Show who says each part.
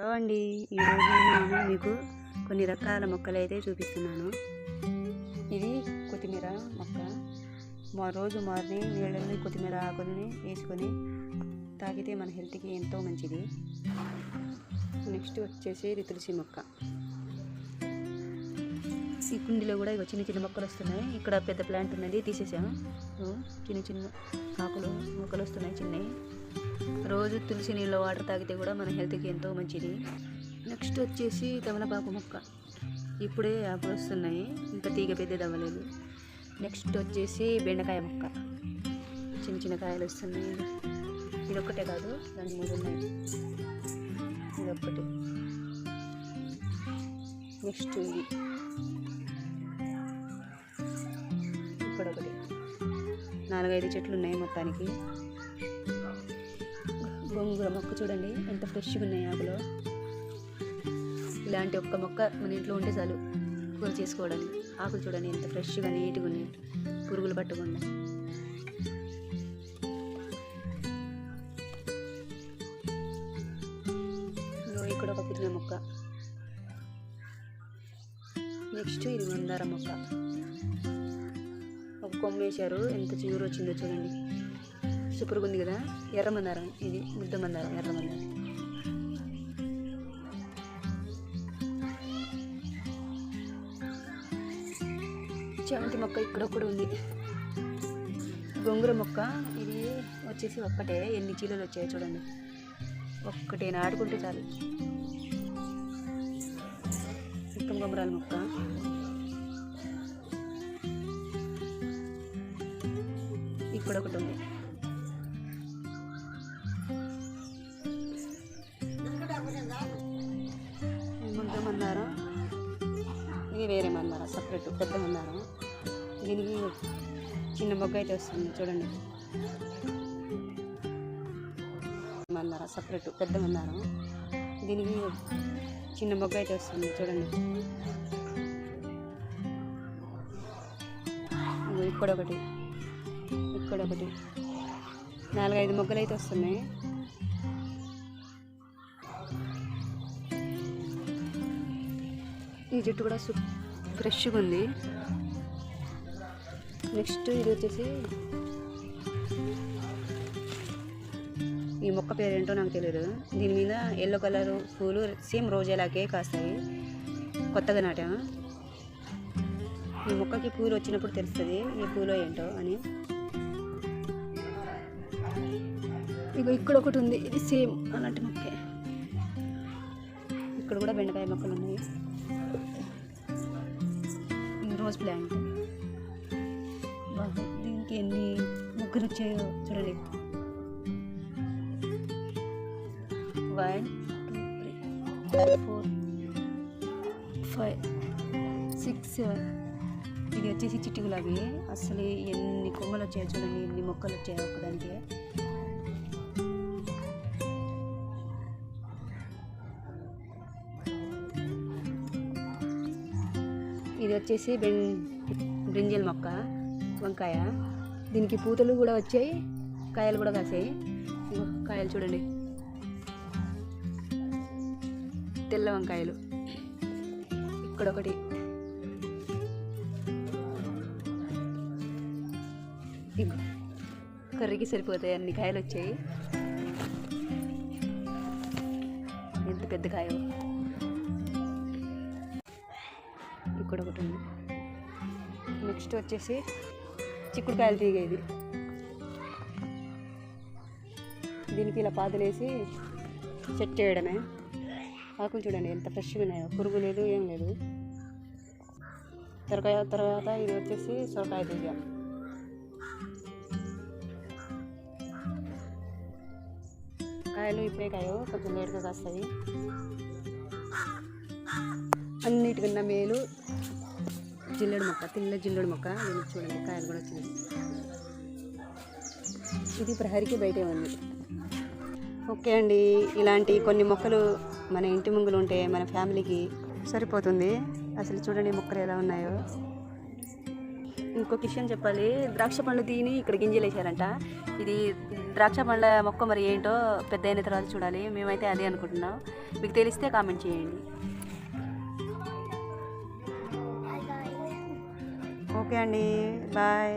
Speaker 1: Hello అండి. ఈరోజు నేను మీకు కొన్ని రకాల మొక్కలు అయితే చూపిస్తున్నాను. ఇది కొత్తిమీర మొక్క. మా రోజు మార్నింగ్ నీళ్ళని కొత్తిమీర ఆకుల్ని వేసుకొని తాగితే మన హెల్త్కి ఎంతో మంచిది. నెక్స్ట్ వచ్చేసి ఇది తులసి మొక్క. ఈ కుండీలో కూడా ఇవి చిన్న చిన్న మొక్కలు వస్తున్నాయి. ఇక్కడ పెద్ద ప్లాంట్ ఉన్నది తీసేసాము. చిన్న చిన్న ఆకులు మొక్కలు వస్తున్నాయి చిన్నవి. రోజు తులసి నీళ్ళ వాటర్ తాగితే కూడా మన హెల్త్కి ఎంతో మంచిది. నెక్స్ట్ వచ్చేసి తమలపాకు మొక్క. ఇప్పుడే ఆకులు వస్తున్నాయి. ఇంకా తీగ పెద్దది అవ్వలేదు నెక్స్ట్ వచ్చేసి బెండకాయ మొక్క. చిన్న చిన్న కాయలు వస్తున్నాయి. ఇది ఒక్కటే కాదు రెండు మూడు ఉన్నాయి. ఇది ఒక్కటి నెక్స్ట్ ఇది. ఇక్కడ ఒకటి. నాలుగైదు చెట్లు ఉన్నాయి మొత్తానికి. గోంగూర మొక్క చూడండి ఎంత ఫ్రెష్గా ఉన్నాయి ఆకులో. ఇలాంటి ఒక్క మొక్క మన ఇంట్లో ఉంటే చాలు కూర చేసుకోవడానికి. ఆకులు చూడండి ఎంత ఫ్రెష్గా నీట్గా ఉన్నాయి. పురుగులు పట్టకుండా ఇక్కడ ఒక పుదీనా మొక్క. నెక్స్ట్ ఇది మందార మొక్క. కొమ్మ వేశారు ఎంత చిగురు వచ్చిందో చూడండి. సూపర్గా ఉంది కదా? ఎర్ర మందారం ఇది ముద్ద మందారం ఎర్ర మందారం మొక్క ఇక్కడ కూడా ఉంది. గొంగుర మొక్క ఇది వచ్చేసి ఒక్కటే. ఎన్ని చీలలు వచ్చాయో చూడండి. ఒక్కటే. నాటుకుంటే చాలు. చిక్కం గొంగురాల మొక్క. కూడా ఒకటి ఉంది ముందు మందారం ఇది వేరే మందారం సపరేట్ పెద్ద మందారం దీనికి చిన్న మొగ్గ అయితే వస్తుంది చూడండి. మందారం సపరేట్ పెద్ద మందారం దీనికి చిన్న మొగ్గ అయితే వస్తుంది చూడండి. ఇదిగో ఇక్కడ ఒకటి ఇక్కడ ఒకటి నాలుగైదు మొగ్గలు అయితే వస్తున్నాయి. ఈ జుట్టు కూడా సు ఫ్రెష్గా ఉంది నెక్స్ట్ ఇది వచ్చేసి ఈ మొక్క పేరు ఏంటో నాకు తెలియదు దీని మీద ఎల్లో కలర్ పూలు సేమ్ రోజేలాగే కాస్తాయి. కొత్తగా నాటాము ఈ మొక్కకి పూలు వచ్చినప్పుడు తెలుస్తుంది ఈ పూలు ఏంటో అని. ఇగో ఇక్కడ ఒకటి ఉంది. ఇది సేమ్ అలాంటి మొక్కే. ఇక్కడ కూడా బెండకాయ మొక్కలు ఉన్నాయి. Rose plant. దీనికి ఎన్ని ముగ్గురు వచ్చాయో చూడండి. One two three four five six seven. ఇది వచ్చేసి చిట్టి గులాబీ. అసలు ఎన్ని కొమ్మలు వచ్చాయో చూడండి ఎన్ని మొక్కలు వచ్చాయో ఒకదానికి ఇది వచ్చేసి బెం బ్రింజల్ మొక్క వంకాయ. దీనికి పూతలు కూడా వచ్చాయి కాయలు కూడా కాసాయి. కాయలు చూడండి. తెల్ల వంకాయలు. ఇక్కడ ఒకటి కర్రీకి సరిపోతాయి అన్ని కాయలు వచ్చాయి. ఎంత పెద్ద కాయో. ఇక్కడ ఒకటి ఉంది. నెక్స్ట్ వచ్చేసి చిక్కుడుకాయలు తీగ ఇది. దీనికి ఇలా పాదులేసి సెట్ చేయడమే. ఆకులు చూడండి ఎంత ఫ్రెష్గా ఉన్నాయో. పురుగు లేదు ఏం లేదు. సొరకాయ తర్వాత ఇది వచ్చేసి సొరకాయ తీగ. కాయలు ఇప్పుడే కాయో కొంచెం లేట్గా కాస్తాయి. అన్నిటికన్నా మేలు జిల్లెడు మొక్క తిల్ల జిల్లెడు మొక్క. దీనికి చూడండి కాయలు కూడా వచ్చినాయి. ఇది ప్రహరికి బయటే ఉంది. ఓకే అండి ఇలాంటి కొన్ని మొక్కలు మన ఇంటి ముంగులు ఉంటే మన ఫ్యామిలీకి సరిపోతుంది. అసలు చూడండి మొక్కలు ఎలా ఉన్నాయో. ఇంకొక విషయం చెప్పాలి ద్రాక్ష పండ్లు తీని ఇక్కడ గింజలు వేసారంట. ఇది ద్రాక్ష పండ్ల మొక్క మరి ఏంటో పెద్ద అయిన తర్వాత చూడాలి. మేమైతే అదే అనుకుంటున్నాం. మీకు తెలిస్తే కామెంట్ చేయండి. ఓకే అండి బాయ్